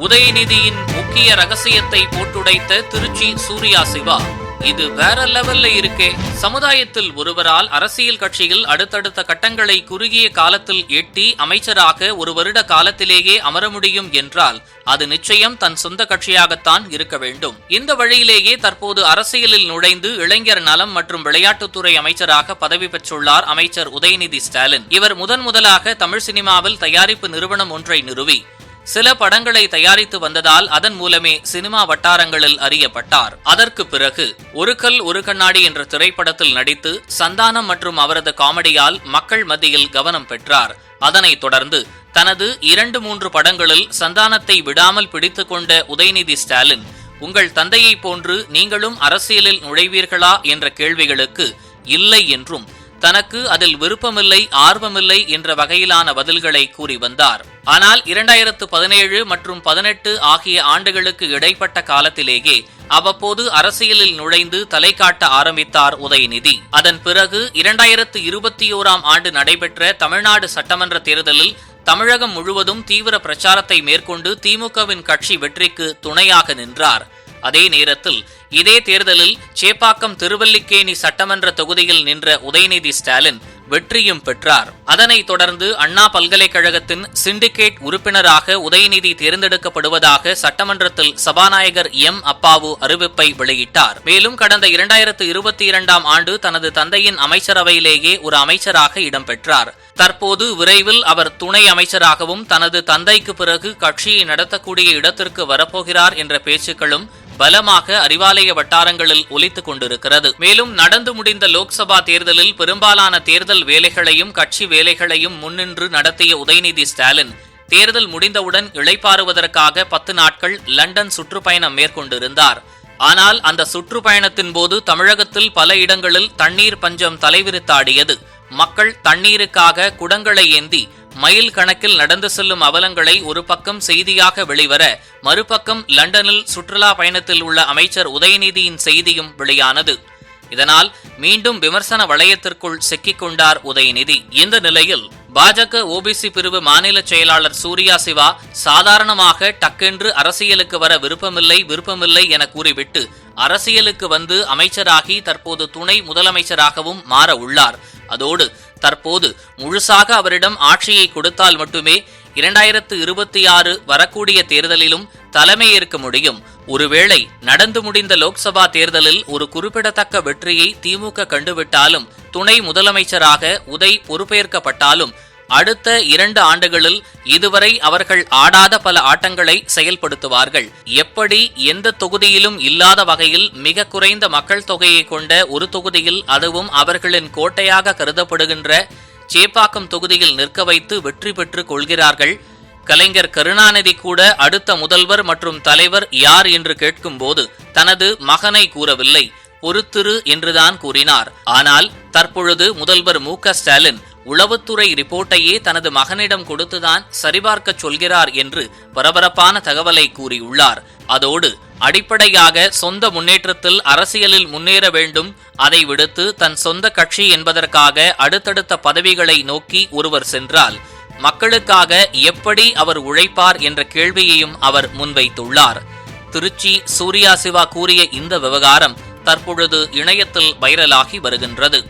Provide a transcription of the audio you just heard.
உதயநிதியின் முக்கிய ரகசியத்தை போட்டுடைத்த திருச்சி சூர்யா சிவா. இது வேற லெவல்ல இருக்கே. சமுதாயத்தில் ஒருவரால் அரசியல் கட்சியில் அடுத்தடுத்த கட்டங்களை குறுகிய காலத்தில் எட்டி அமைச்சராக ஒரு வருட காலத்திலேயே அமர முடியும் என்றால் அது நிச்சயம் தன் சொந்த கட்சியாகத்தான் இருக்க வேண்டும். இந்த வழியிலேயே தற்போது அரசியலில் நுழைந்து இளைஞர் நலம் மற்றும் விளையாட்டுத்துறை அமைச்சராக பதவி பெற்றுள்ளார் அமைச்சர் உதயநிதி ஸ்டாலின். இவர் முதன் முதலாக தமிழ் சினிமாவில் தயாரிப்பு நிறுவனம் ஒன்றை நிறுவி சில படங்களை தயாரித்து வந்ததால் அதன் மூலமே சினிமா வட்டாரங்களில் அறியப்பட்டார். அதற்கு பிறகு ஒரு கல் ஒரு கண்ணாடி என்ற திரைப்படத்தில் நடித்து சந்தானம் மற்றும் அவரது காமெடியால் மக்கள் மத்தியில் கவனம் பெற்றார். அதனைத் தொடர்ந்து தனது இரண்டு மூன்று படங்களில் சந்தானத்தை விடாமல் பிடித்துக் கொண்ட உதயநிதி ஸ்டாலின் உங்கள் தந்தையைப் போன்று நீங்களும் அரசியலில் நுழைவீர்களா? என்ற கேள்விகளுக்கு இல்லை என்றும் தனக்கு அதில் விருப்பமில்லை ஆர்வமில்லை என்ற வகையிலான பதில்களை கூறி வந்தார். ஆனால் இரண்டாயிரத்து பதினேழு மற்றும் பதினெட்டு ஆகிய ஆண்டுகளுக்கு இடைப்பட்ட காலத்திலேயே அவ்வப்போது அரசியலில் நுழைந்து தலை காட்ட ஆரம்பித்தார் உதயநிதி. அதன் பிறகு இரண்டாயிரத்து இருபத்தி ஓராம் ஆண்டு நடைபெற்ற தமிழ்நாடு சட்டமன்ற தேர்தலில் தமிழகம் முழுவதும் தீவிர பிரச்சாரத்தை மேற்கொண்டு திமுகவின் கட்சி வெற்றிக்கு துணையாக நின்றார். அதே நேரத்தில் இதே தேர்தலில் சேப்பாக்கம் திருவல்லிக்கேணி சட்டமன்ற தொகுதியில் நின்ற உதயநிதி ஸ்டாலின் வெற்றியும் பெற்றார். அதனைத் தொடர்ந்து அண்ணா பல்கலைக்கழகத்தின் சிண்டிகேட் உறுப்பினராக உதயநிதி தேர்ந்தெடுக்கப்படுவதாக சட்டமன்றத்தில் சபாநாயகர் எம். அப்பாவு அறிவிப்பை வெளியிட்டார். மேலும் கடந்த இரண்டாயிரத்து இருபத்தி இரண்டாம் ஆண்டு தனது தந்தையின் அமைச்சரவையிலேயே ஒரு அமைச்சராக இடம்பெற்றார். தற்போது விரைவில் அவர் துணை அமைச்சராகவும் தனது தந்தைக்கு பிறகு கட்சியை நடத்தக்கூடிய இடத்திற்கு வரப்போகிறார் என்ற பேச்சுக்களும் பலமாக அறிவாலய வட்டாரங்களில் ஒலித்துக் கொண்டிருக்கிறது. மேலும் நடந்து முடிந்த லோக்சபா தேர்தலில் பெரும்பாலான தேர்தல் வேலைகளையும் கட்சி வேலைகளையும் முன்னின்று நடத்திய உதயநிதி ஸ்டாலின் தேர்தல் முடிந்தவுடன் இழைப்பாறுவதற்காக பத்து நாட்கள் லண்டன் சுற்றுப்பயணம் மேற்கொண்டிருந்தார். ஆனால் அந்த சுற்றுப்பயணத்தின் போது தமிழகத்தில் பல இடங்களில் தண்ணீர் பஞ்சம் தலைவிரித்தாடியது. மக்கள் தண்ணீருக்காக குடங்களை ஏந்தி மைல் கணக்கில் நடந்து செல்லும் அவலங்களை ஒரு பக்கம் செய்தியாக வெளிவர மறுபக்கம் லண்டனில் சுற்றுலா பயணத்தில் உள்ள அமைச்சர் உதயநிதியின் செய்தியும் வெளியானது. இதனால் மீண்டும் விமர்சன வளையத்திற்குள் சிக்கிக்கொண்டார் உதயநிதி. இந்த நிலையில் பாஜக ஓபிசி பிரிவு மாநில செயலாளர் சூர்யா சிவா சாதாரணமாக டக்கென்று அரசியலுக்கு வர விருப்பமில்லை விருப்பமில்லை என கூறிவிட்டு அரசியலுக்கு வந்து அமைச்சராகி தற்போது துணை முதலமைச்சராகவும் மாற உள்ளார். அதோடு தற்போது முழுசாக அவரிடம் ஆட்சியை கொடுத்தால் மட்டுமே இரண்டாயிரத்து இருபத்தி ஆறு வரக்கூடிய தேர்தலிலும் தலைமையேற்க முடியும். ஒருவேளை நடந்து முடிந்த லோக்சபா தேர்தலில் ஒரு குறிப்பிடத்தக்க வெற்றியை திமுக கண்டுவிட்டாலும் துணை முதலமைச்சராக உதய் பொறுப்பேற்கப்பட்டாலும் அடுத்த இரண்டு ஆண்டுகளில் இதுவரை அவர்கள் ஆடாத பல ஆட்டங்களை செயல்படுத்துவார்கள். எப்படி எந்த தொகுதியிலும் இல்லாத வகையில் மிக குறைந்த மக்கள் தொகையை கொண்ட ஒரு தொகுதியில் அதுவும் அவர்களின் கோட்டையாக கருதப்படுகின்ற சேப்பாக்கம் தொகுதியில் நிற்க வைத்து வெற்றி பெற்று கொள்கிறார்கள். கலைஞர் கருணாநிதி கூட அடுத்த முதல்வர் மற்றும் தலைவர் யார் என்று கேட்கும்போது தனது மகனை கூறவில்லை. பொறுத்திரு என்றுதான் கூறினார். ஆனால் தற்பொழுது முதல்வர் மு ஸ்டாலின் உளவுத்துறை ரிப்போர்ட்டையே தனது மகனிடம் கொடுத்துதான் சரிபார்க்க சொல்கிறார் என்று பரபரப்பான தகவலை கூறியுள்ளார். அதோடு அடிப்படையாக சொந்த முன்னேற்றத்தில் அரசியலில் முன்னேற வேண்டும் அதை விடுத்து தன் சொந்த கட்சி என்பதற்காக அடுத்தடுத்த பதவிகளை நோக்கி ஒருவர் சென்றால் மக்களுக்காக எப்படி அவர் உழைப்பார் என்ற கேள்வியையும் அவர் முன்வைத்துள்ளார். திருச்சி சூர்யா சிவா கூறிய இந்த விவகாரம் தற்பொழுது இணையத்தில் வைரலாகி வருகின்றது.